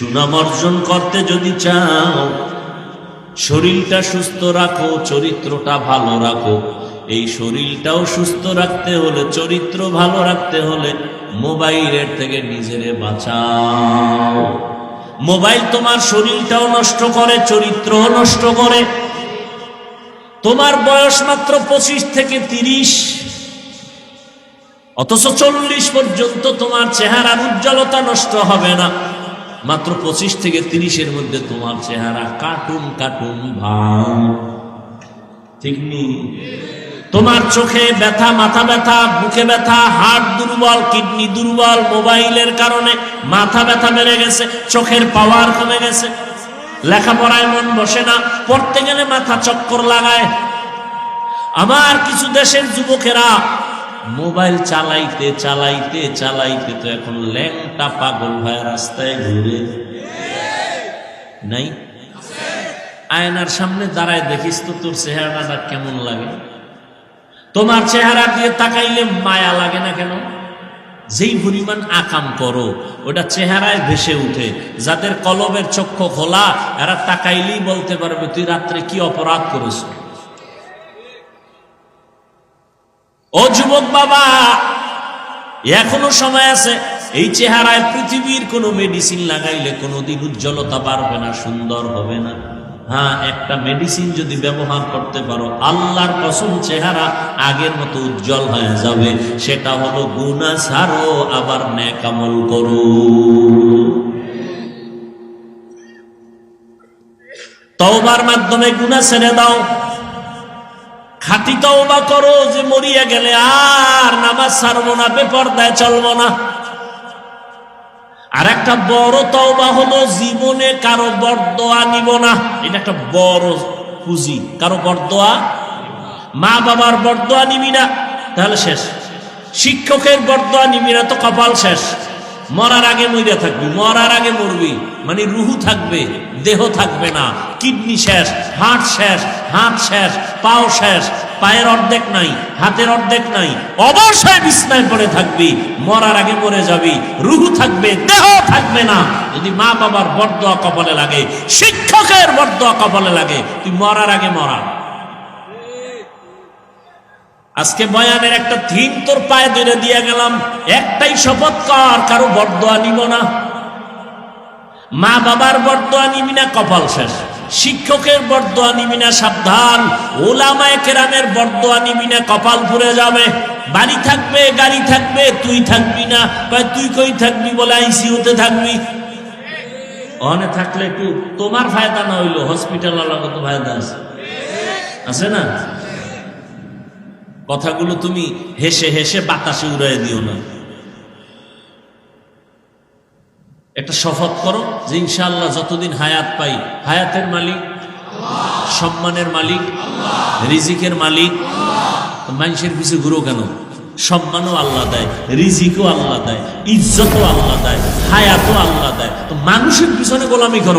সুনাম অর্জন করতে যদি চাও, শরীরটা সুস্থ রাখো, চরিত্রটা ভালো রাখো। এই শরীরটাও সুস্থ রাখতে হলে, চরিত্র ভালো রাখতে হলে মোবাইলের থেকে নিজেরে বাঁচাও। মোবাইল তোমার শরীরটাও নষ্ট করে, চরিত্রও নষ্ট করে। তোমার বয়স মাত্র পঁচিশ থেকে তিরিশ। অথচ চল্লিশ পর্যন্ত তোমার চেহারার উজ্জ্বলতা নষ্ট হবে না। মাত্র পঁচিশ থেকে তিরিশের মধ্যে তোমার চেহারা কার্টুন কার্টুন ভাব। ঠিক তোমার চোখে ব্যথা, মাথা ব্যথা, বুকে ব্যথা হার্ট দুর্বল, কিডনি দুর্বল, মোবাইলের কারণে মাথা ব্যথা বেড়ে গেছে, চোখের পাওয়ার কমে গেছে। লেখাপড়ায় মন বসে না, পড়তে গেলে মাথা চক্কর লাগায়। আমার কিছু দেশের যুবকেরা মোবাইল চালাইতে চালাইতে চালাইতে তো এখন ল্যাংটা পাগল হয়ে রাস্তায় ঘুরে। নাই? আয়নার সামনে দাঁড়ায় দেখিস তো তোর চেহারাটা কেমন লাগে? তোমার চেহারা দিয়ে তাকাইলে মায়া লাগে না কেন? যেই পরিমাণ আকাম করো, ওটা চেহারায় ভেসে উঠে। যাদের কলবের চক্ষু খোলা, এরা তাকাইলেই বলতে পারবে, তুই রাত্রে কি অপরাধ করেছ? ও যুবক বাবা, এখনও সময় আছে, এই চেহারায় পৃথিবীর কোনো মেডিসিন লাগাইলে কোনোদিন উজ্জ্বলতা পারবে না, সুন্দর হবে না। হ্যাঁ একটা মেডিসিন যদি ব্যবহার করতে পারো, আল্লাহর কসম চেহারা আগের মতো উজ্জ্বল হয়ে যাবে, সেটা হলো গুণা সারো আবার ন্যাকামল করো। তওবার মাধ্যমে গুণা ছেড়ে দাও খাতি তওবা করো যে মরিয়া গেলে আর নামাজ ছাড়বো না, বেপর্দায় চলবো না। আর একটা বড় তওবা হলো জীবনে কারও বরদোয়া নিব না। এটা একটা বড় পুঁজি, কারও বরদোয়া মা বাবার বরদোয়া নিবি না, তাহলে শেষ। শিক্ষকের বরদোয়া নিবি না, তো কপাল শেষ। মরার আগে মরিয়া থাকবি, মরার আগে মরবি মানে রুহু থাকবে, দেহ থাকবে না, কিডনি শেষ হাট শেষ হাত শেষ, পাও শেষ, পায়ের অর্ধেক নাই, হাতের অর্ধেক নাই। অবশ্যই বিছনায় পড়ে থাকবি, মরার আগে মরে যাবি, রুহু থাকবে, দেহ থাকবে না। যদি মা বাবার বরদোয়া কপালে লাগে, শিক্ষকের বরদোয়া কপালে লাগে, তুই মরার আগে মরা। আজকে বয়ানের একটা থিম তোর পায়ে ধরে দিয়ে গেলাম, একটাই শপথ কর, কারও বরদোয়া নিব না। মা বাবার বরদোয়া নিবি না, কপাল শেষ। শিক্ষকের বরদোয়া নিবি না, সাবধান। ওলামায় কেরামের বরদোয়া নিবি না, কপাল পুড়ে যাবে। বাড়ি থাকবে, গাড়ি থাকবে, তুই থাকবি না। কয়, তুই কই থাকবি বলে আইসিউতে থাকবি? অনে থাকলে একটু তোমার ফায়দা না হইল হসপিটাল কত ফায়দা আছে। আছে না? কথাগুলো তুমি হেসে হেসে বাতাসে উড়াই দিও না। একটা শপথ করো যে ইনশাআল্লাহ যতদিন হায়াত পাই, হায়াতের মালিক, সম্মানের মালিক, রিজিকের মালিক মানুষের পিছু ঘুরো কেন? সম্মানও আল্লাহ দেয়, রিজিকও আল্লাহ দেয়, ইজ্জতও আল্লাহ দেয়, হায়াতও আল্লাহ দেয়। তো মানুষের পিছনে গোলামি করো।